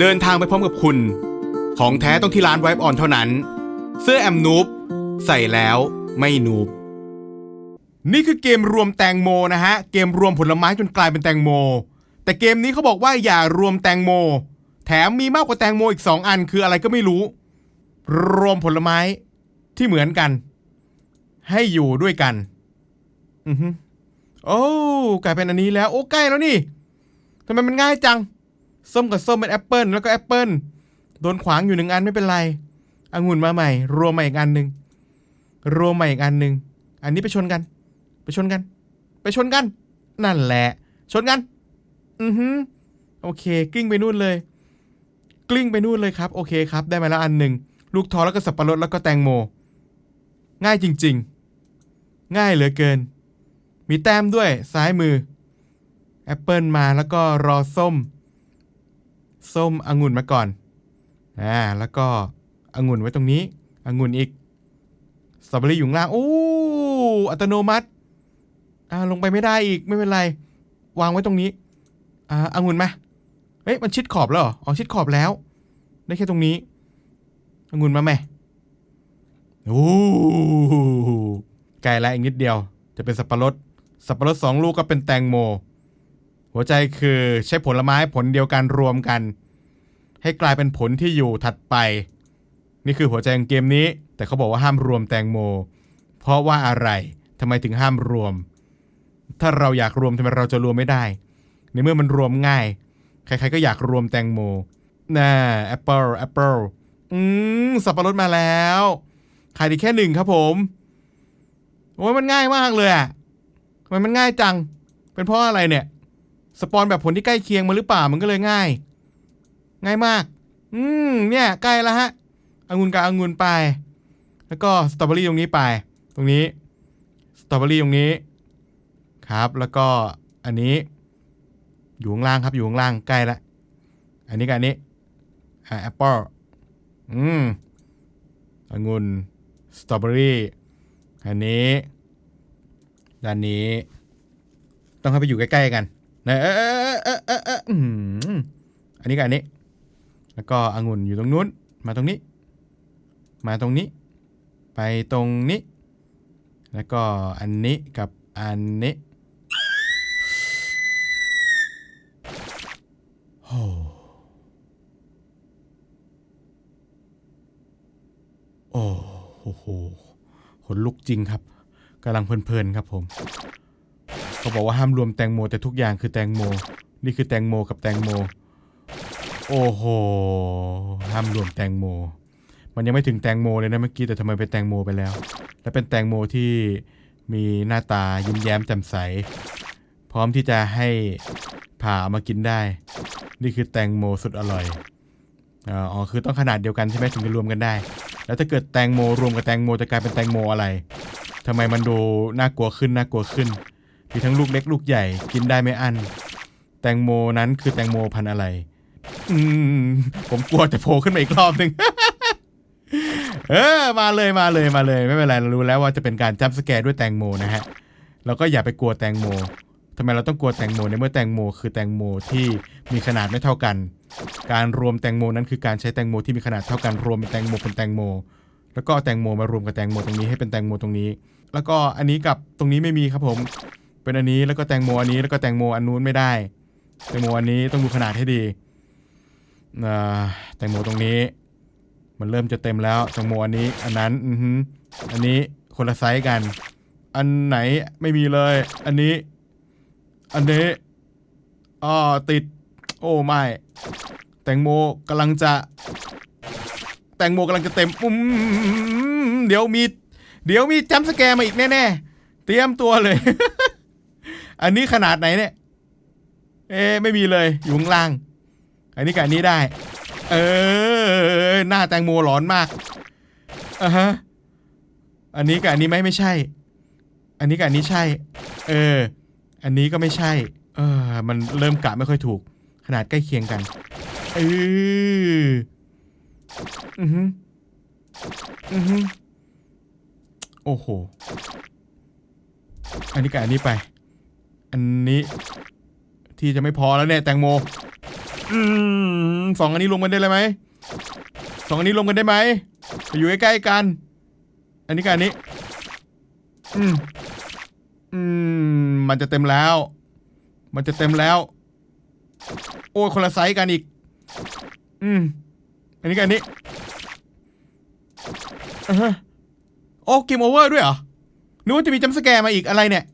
เดินทางไปพร้อมกับคุณ ของแท้ต้องที่ร้านไวป์ออนเท่านั้น เสื้อแอมนูบใส่แล้วไม่นูบนี่คือเกมรวมแตงโมนะฮะ เกมรวมผลไม้จนกลายเป็นแตงโม แต่เกมนี้เขาบอกว่าอย่ารวมแตงโม แถมมีมากกว่าแตงโมอีก 2 อันคืออะไรก็ไม่รู้ รวมผลไม้ที่เหมือนกัน ให้อยู่ด้วยกัน อือฮึโอ้กลายเป็นอันนี้แล้ว โอ้ใกล้แล้วนี่ทำไมมันง่ายจัง ส้มกับส้มเป็นแอปเปิลแล้วก็แอปเปิลโดนขวางอยู่หนึ่งอันไม่เป็นไรองุ่นมาใหม่ รวมมาอีกอันหนึ่งรวมมาอีกอันหนึ่งอันนี้ไปชนกัน ไปชนกัน ไปชนกัน นั่นแหละ ชนกัน อือฮึโอเค กลิ้งไปนู่นเลย กลิ้งไปนู่นเลยครับ โอเคครับ ได้มาแล้วอันหนึ่งลูกท้อแล้วก็สับปะรดแล้วก็แตงโม ง่ายจริง ๆ ง่ายเหลือเกิน มีแต้มด้วยซ้ายมือแอปเปิลมาแล้วก็รอส้ม ส้มองุ่นมาก่อนอ่าแล้วก็องุ่นไว้ตรงนี้องุ่นอีกสตรอเบอรี่อยู่ข้างล่างโอ้อัตโนมัติอ่าลงไปไม่ได้อีกไม่เป็นไร วางไว้ตรงนี้อ่าองุ่นมาเฮ้ยมันชิดขอบแล้วเหรออ๋อชิดขอบแล้ว ได้แค่ตรงนี้องุ่นมาไหมโอ้ไกลแล้วอีกนิดเดียว จะเป็นสับปะรดสับปะรดสองลูกก็เป็นแตงโม หัวใจคือใช้ผลไม้ผลเดียวกันรวมกัน ให้กลายเป็นผลที่อยู่ถัดไป นี่คือหัวใจของเกมนี้ แต่เขาบอกว่าห้ามรวมแตงโม เพราะว่าอะไรทำไมถึงห้ามรวม ถ้าเราอยากรวมทำไมเราจะรวมไม่ได้ ในเมื่อมันรวมง่าย ใครๆก็อยากรวมแตงโมน่าแอปเปิลแอปเปิลอืมสับปะรดมาแล้วขายดีแค่หนึ่งครับผมโอ้ยมันง่ายมากเลยอะทำไมมันง่ายจัง เป็นเพราะอะไรเนี่ย สปอนแบบผลที่ใกล้เคียงมาหรือเปล่ามันก็เลยง่าย ง่ายมาก อืมเนี่ยใกล้แล้วฮะองุ่นกับองุ่นไป แล้วก็สตรอเบอรี่ตรงนี้ไป ตรงนี้สตรอเบอรี่ตรงนี้ครับแล้วก็อันนี้ อยู่ข้างล่างครับอยู่ข้างล่างใกล้ละอันนี้กับอันนี้อ่าแอปเปิลอืมองุ่นสตรอเบอรี่อันนี้ด้านนี้ ต้องให้ไปอยู่ใกล้ ๆ กัน นะเออเออเออเอออืมอันนี้กับอันนี้ แล้วก็องุ่นอยู่ตรงนู้น มาตรงนี้ มาตรงนี้ ไปตรงนี้ แล้วก็อันนี้กับอันนี้โอ้โอ้โหขนลุกจริงครับกำลังเพลินๆครับผม เขาบอกว่าห้ามรวมแตงโมแต่ทุกอย่างคือแตงโม นี่คือแตงโมกับแตงโม โอ้โห ห้ามรวมแตงโม มันยังไม่ถึงแตงโมเลยนะเมื่อกี้แต่ทำไมเป็นแตงโมไปแล้ว และเป็นแตงโมที่มีหน้าตายิ้มแย้มแจ่มใส พร้อมที่จะให้ผ่ามากินได้ นี่คือแตงโมสุดอร่อยอ๋อคือต้องขนาดเดียวกันใช่ไหมถึงจะรวมกันได้ แล้วถ้าเกิดแตงโมรวมกับแตงโมจะกลายเป็นแตงโมอะไรทำไมมันดูน่ากลัวขึ้นน่ากลัวขึ้น มีทั้งลูกเล็กลูกใหญ่กินได้ไม่อั้นแตงโมนั้นคือแตงโมพันอะไร อืม ผมกลัวจะโผล่ขึ้นมาอีกรอบหนึ่งเออมาเลยมาเลยมาเลย ไม่เป็นไรเรารู้แล้วว่าจะเป็นการจับสแกร์ด้วยแตงโมนะฮะเราก็อย่าไปกลัวแตงโมทำไมเราต้องกลัวแตงโมในเมื่อแตงโมคือแตงโมที่มีขนาดไม่เท่ากัน การรวมแตงโมนั้นคือการใช้แตงโมที่มีขนาดเท่ากันรวมเป็นแตงโมเป็นแตงโม แล้วก็แตงโมมารวมกับแตงโมตรงนี้ให้เป็นแตงโมตรงนี้ แล้วก็อันนี้กับตรงนี้ไม่มีครับผม เป็นอันนี้แล้วก็แตงโมอันนี้แล้วก็แตงโมอันนู้นไม่ได้ แตงโมอันนี้ต้องดูขนาดให้ดีแตงโมตรงนี้ มันเริ่มจะเต็มแล้วแตงโมอันนี้ อันนั้นอืออันนี้คนละไซส์กัน อันไหนไม่มีเลย อันนี้ อันนี้อ๋อติด โอ้ไม่แตงโมกำลังจะ แตงโมกำลังจะเต็มอืมเดี๋ยวมี เดี๋ยวมีจัมสแกร์มาอีกแน่ๆ เตรียมตัวเลย อันนี้ขนาดไหนเนี่ย เอ๊ไม่มีเลย อยู่ข้างล่าง อันนี้กับอันนี้ได้ เออ หน้าแตงโมหลอนมากอะฮะ อันนี้กับอันนี้ไหมไม่ใช่ อันนี้กับอันนี้ใช่ เออ อันนี้ก็ไม่ใช่ เออ มันเริ่มกะไม่ค่อยถูก ขนาดใกล้เคียงกัน เออ อือฮึอือฮึโอ้โห อันนี้กับอันนี้ไป อันนี้ ที่จะไม่พอแล้วเนี่ยแตงโมอืมสองอันนี้รวมกันได้เลยไหมสองอันนี้รวมกันได้ไหมไปอยู่ใกล้ๆกัน อันนี้กับอันนี้ อืมอืมมันจะเต็มแล้ว มันจะเต็มแล้ว โอ้ยคนละไซส์กันอีก อืมอันนี้กับอันนี้อ่าฮะโอ้เกมโอเวอร์ด้วยเหรอนึกว่าจะมีจัมป์สแกร์มาอีกอะไรเนี่ย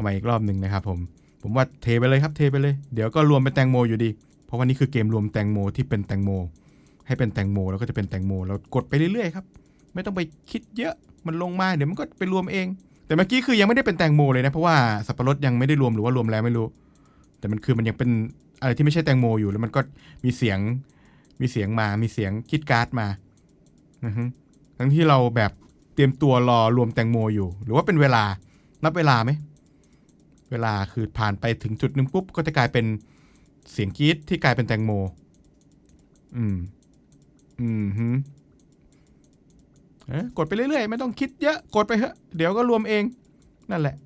เอามาอีกรอบหนึ่งนะครับผม ผมว่าเทไปเลยครับเทไปเลย เดี๋ยวก็รวมเป็นแตงโมอยู่ดี เพราะว่านี่คือเกมรวมแตงโมที่เป็นแตงโม ให้เป็นแตงโมแล้วก็จะเป็นแตงโมเรากดไปเรื่อยๆครับ ไม่ต้องไปคิดเยอะ มันลงมาเดี๋ยวมันก็ไปรวมเอง แต่เมื่อกี้คือยังไม่ได้เป็นแตงโมเลยนะ เพราะว่าสับปะรดยังไม่ได้รวมหรือว่ารวมแล้วไม่รู้ แต่มันคือมันยังเป็นอะไรที่ไม่ใช่แตงโมอยู่แล้วมันก็มีเสียง มีเสียงมา มีเสียงคิดการ์ดมาทั้งที่เราแบบเตรียมตัวรอรวมแตงโมอยู่ หรือว่าเป็นเวลานับเวลาไหม เวลาคือผ่านไปถึงจุดหนึ่งปุ๊บก็จะกลายเป็นเสียงกรีดที่กลายเป็นแตงโม อืม อืมฮึเอ๊ะกดไปเรื่อยๆ ไม่ต้องคิดเยอะ กดไปเถอะ เดี๋ยวก็รวมเอง นั่นแหละ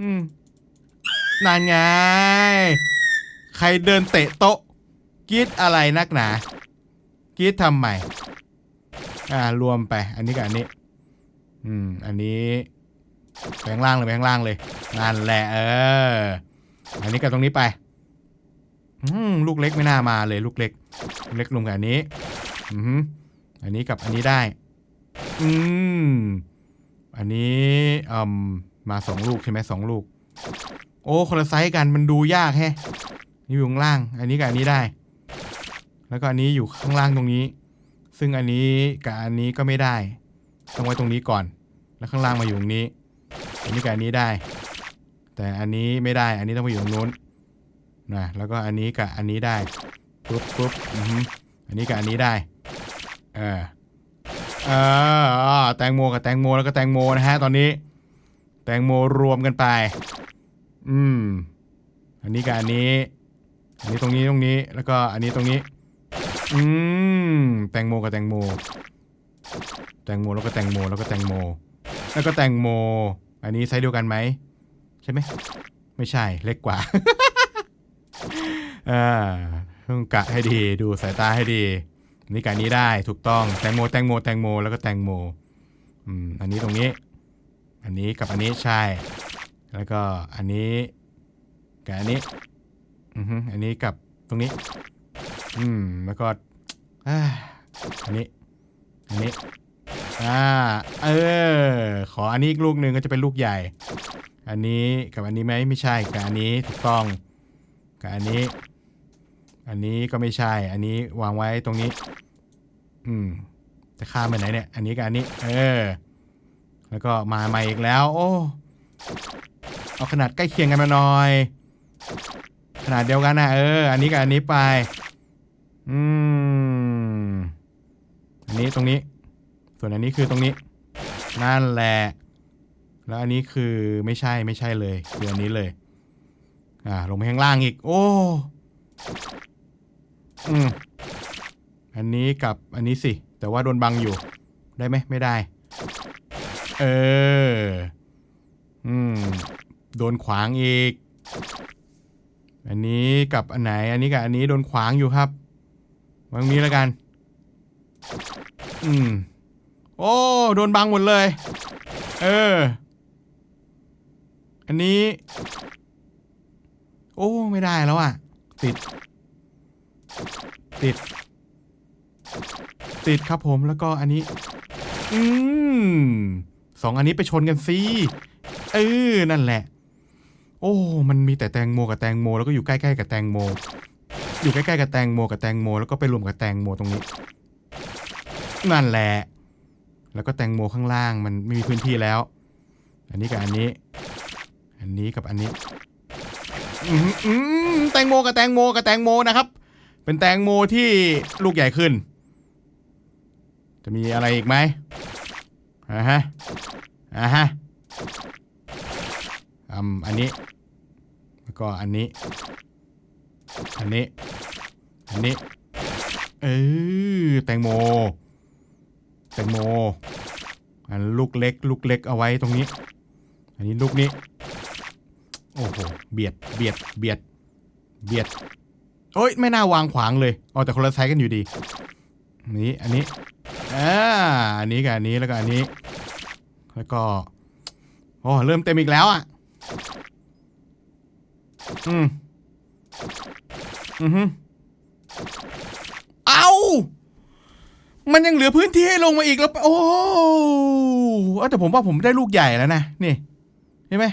อืมนานไง ใครเดินเตะโต๊ะกรีดอะไรนักหนากรีดทำใหม่ อ่า รวมไป อันนี้กับอันนี้ อืม อันนี้ แบงล่างเลยแบงล่างเลยนั่นแหละเอออันนี้กับตรงนี้ไปอืมลูกเล็กไม่น่ามาเลยลูกเล็กลูกเล็กรวมกับอันนี้ อืออันนี้กับอันนี้ได้ อืมอันนี้อืมมาสองลูกใช่ไหมสองลูก โอ้คนละไซส์กันมันดูยากแฮะนี่อยู่ข้างล่าง อันนี้กับอันนี้ได้ แล้วก็อันนี้อยู่ข้างล่างตรงนี้ ซึ่งอันนี้กับอันนี้ก็ไม่ได้ต้องไว้ตรงนี้ก่อน แล้วข้างล่างมาอยู่ตรงนี้ อันนี้กับอันนี้ได้ แต่อันนี้ไม่ได้ อันนี้ต้องไปอยู่ตรงนู้นนะแล้วก็อันนี้กับอันนี้ได้ปุ๊บปุ๊บอืออันนี้กับอันนี้ได้เออเอออ่าแตงโมกับแตงโมแล้วก็แตงโมนะฮะตอนนี้ แตงโมรวมกันไป อืม อันนี้กับอันนี้ อันนี้ตรงนี้ตรงนี้ แล้วก็อันนี้ตรงนี้ อืม แตงโมกับแตงโม แตงโมแล้วก็แตงโมแล้วก็แตงโม แล้วก็แตงโม อันนี้ไซส์เดียวกันไหมใช่ไหมไม่ใช่เล็กกว่าอ่าต้องกะให้ดีดูสายตาให้ดีนนี้กันนี้ได้ถูกต้องแตงโมแตงโมแตงโมแล้วก็แตงโมอืมอันนี้ตรงนี้ อันนี้กับอันนี้ใช่ แล้วก็อันนี้กับอันนี้อืออันนี้กับตรงนี้ อืมแล้วก็อันนี้อันนี้ อ่าเออ ขออันนี้อีกลูกหนึ่งก็จะเป็นลูกใหญ่ อันนี้กับอันนี้ไหมไม่ใช่กับอันนี้ถูกต้องกับอันนี้ อันนี้ก็ไม่ใช่ อันนี้วางไว้ตรงนี้ อืมจะข้ามไปไหนเนี่ย อันนี้กับอันนี้ เออ แล้วก็มาใหม่อีกแล้ว โอ้เอาขนาดใกล้เคียงกันมาหน่อย ขนาดเดียวกันนะเออ อันนี้กับอันนี้ไป อืม อันนี้ตรงนี้ ส่วนอันนี้คือตรงนี้ นั่นแหละ แล้วอันนี้คือไม่ใช่ไม่ใช่เลยคืออันนี้เลย อ่า ลงไปข้างล่างอีก โอ้อืมอันนี้กับอันนี้สิ แต่ว่าโดนบังอยู่ ได้ไหมไม่ได้ เออ อืม โดนขวางอีก อันนี้กับอันไหน อันนี้กับอันนี้โดนขวางอยู่ครับวางนี้แล้วกัน อืม โอ้โดนบังหมดเลย เออ อันนี้ โอ้ไม่ได้แล้วอะ ติด ติด ติดครับผมแล้วก็อันนี้ อืมสองอันนี้ไปชนกันสิเออนั่นแหละ โอ้ มันมีแต่แตงโมกับแตงโม แล้วก็อยู่ใกล้ๆกับแตงโม อยู่ใกล้ๆกับแตงโมกับแตงโม แล้วก็ไปรวมกับแตงโมตรงนี้ นั่นแหละ แล้วก็แตงโมข้างล่างมันไม่มีพื้นที่แล้ว อันนี้กับอันนี้ อันนี้กับอันนี้อืมอืมแตงโมกับแตงโมกับแตงโมนะครับ เป็นแตงโมที่ลูกใหญ่ขึ้น จะมีอะไรอีกไหมอ่าฮะอ่าฮะอืมอันนี้ แล้วก็อันนี้ อันนี้ อันนี้ เออแตงโม แตงโมอันลูกเล็ก ลูกเล็กเอาไว้ตรงนี้ อันนี้ลูกนี้ โอ้โห เบียด เบียด เบียด เบียด โอ้ย ไม่น่าวางขวางเลยอ๋อแต่คนละไซส์กันอยู่ดี นี้ อันนี้ อ่า อันนี้กับอันนี้ แล้วก็อันนี้ แล้วก็ โอ้ เริ่มเต็มอีกแล้วอะ อืม อือฮึเอา มันยังเหลือพื้นที่ให้ลงมาอีกแล้ว โอ้แต่ผมว่าผมได้ลูกใหญ่แล้วนะ นี่ เห็นไหม